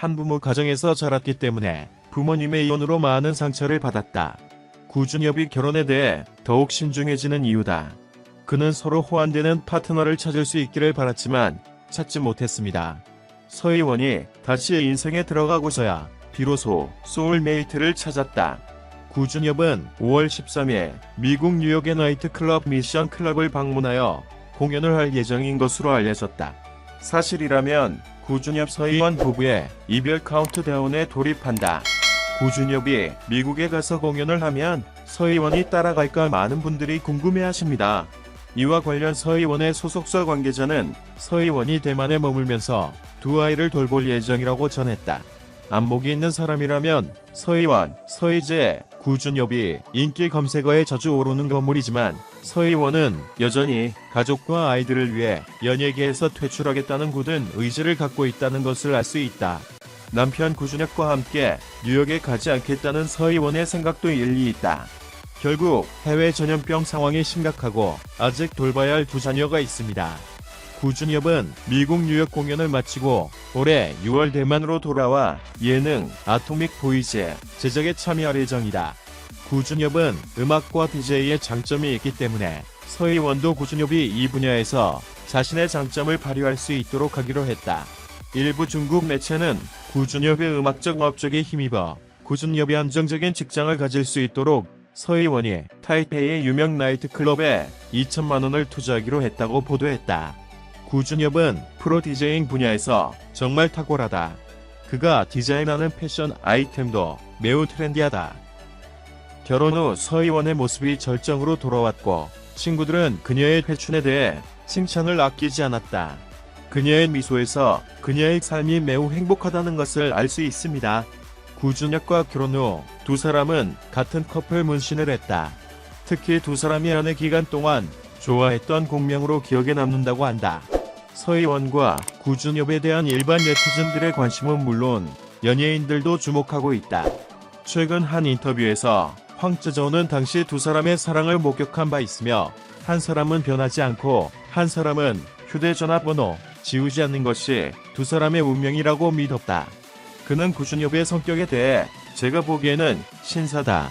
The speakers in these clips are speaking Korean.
한부모 가정에서 자랐기 때문에 부모님의 이혼으로 많은 상처를 받았다. 구준엽이 결혼에 대해 더욱 신중해지는 이유다. 그는 서로 호환되는 파트너를 찾을 수 있기를 바랐지만 찾지 못했습니다. 서희원이 다시 인생에 들어가고서야 비로소 소울메이트를 찾았다. 구준엽은 5월 13일 미국 뉴욕의 나이트클럽 미션 클럽을 방문하여 공연을 할 예정인 것으로 알려졌다. 사실이라면 구준엽 서희원 부부의 이별 카운트다운에 돌입한다. 구준엽이 미국에 가서 공연을 하면 서희원이 따라갈까 많은 분들이 궁금해하십니다. 이와 관련 서희원의 소속사 관계자는 서희원이 대만에 머물면서 두 아이를 돌볼 예정이라고 전했다. 안목이 있는 사람이라면 서희원, 서희재, 구준엽이 인기 검색어에 자주 오르는 건물이지만 서희원은 여전히 가족과 아이들을 위해 연예계에서 퇴출하겠다는 굳은 의지를 갖고 있다는 것을 알 수 있다. 남편 구준엽과 함께 뉴욕에 가지 않겠다는 서희원의 생각도 일리 있다. 결국 해외 전염병 상황이 심각하고 아직 돌봐야 할 두 자녀가 있습니다. 구준엽은 미국 뉴욕 공연을 마치고 올해 6월 대만으로 돌아와 예능 아토믹 보이즈 제작에 참여할 예정이다. 구준엽은 음악과 DJ의 장점이 있기 때문에 서희원도 구준엽이 이 분야에서 자신의 장점을 발휘할 수 있도록 하기로 했다. 일부 중국 매체는 구준엽의 음악적 업적에 힘입어 구준엽이 안정적인 직장을 가질 수 있도록 서희원이 타이페이의 유명 나이트클럽에 2천만 원을 투자하기로 했다고 보도했다. 구준엽은 프로 디제잉 분야에서 정말 탁월하다. 그가 디자인하는 패션 아이템도 매우 트렌디하다. 결혼 후 서희원의 모습이 절정으로 돌아왔고 친구들은 그녀의 회춘에 대해 칭찬을 아끼지 않았다. 그녀의 미소에서 그녀의 삶이 매우 행복하다는 것을 알 수 있습니다. 구준혁과 결혼 후 두 사람은 같은 커플 문신을 했다. 특히 두 사람이 연애 기간 동안 좋아했던 공명으로 기억에 남는다고 한다. 서희원과 구준엽에 대한 일반 네티즌들의 관심은 물론 연예인들도 주목하고 있다. 최근 한 인터뷰에서 황쯔저우는 당시 두 사람의 사랑을 목격한 바 있으며 한 사람은 변하지 않고 한 사람은 휴대전화 번호 지우지 않는 것이 두 사람의 운명이라고 믿었다. 그는 구준엽의 성격에 대해 제가 보기에는 신사다.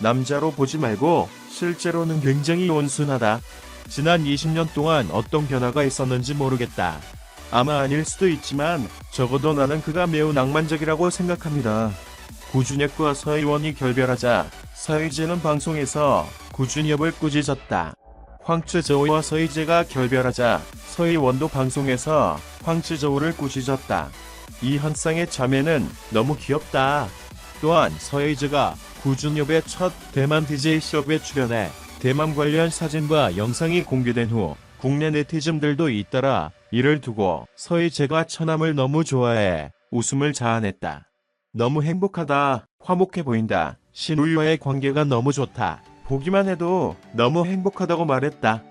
남자로 보지 말고 실제로는 굉장히 온순하다. 지난 20년 동안 어떤 변화가 있었는지 모르겠다. 아마 아닐 수도 있지만 적어도 나는 그가 매우 낭만적이라고 생각합니다. 구준엽과 서희원이 결별하자 서희재는 방송에서 구준엽을 꾸짖었다. 황츠저우와 서희재가 결별하자 서희원도 방송에서 황츠저우를 꾸짖었다. 이 한쌍의 자매는 너무 귀엽다. 또한 서혜즈가 구준엽의 첫 대만 DJ 쇼에 출연해 대만 관련 사진과 영상이 공개된 후 국내 네티즌들도 잇따라 이를 두고 서희재가 처남을 너무 좋아해 웃음을 자아냈다. 너무 행복하다. 화목해 보인다. 신우와의 관계가 너무 좋다. 보기만 해도 너무 행복하다고 말했다.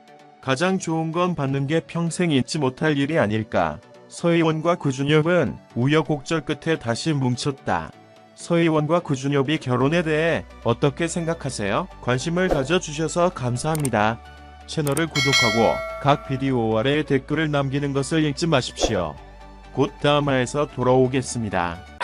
가장 좋은 건 받는 게 평생 잊지 못할 일이 아닐까. 서희원과 구준엽은 우여곡절 끝에 다시 뭉쳤다. 서희원과 구준엽이 결혼에 대해 어떻게 생각하세요? 관심을 가져주셔서 감사합니다. 채널을 구독하고 각 비디오 아래에 댓글을 남기는 것을 잊지 마십시오. 곧 다음화에서 돌아오겠습니다.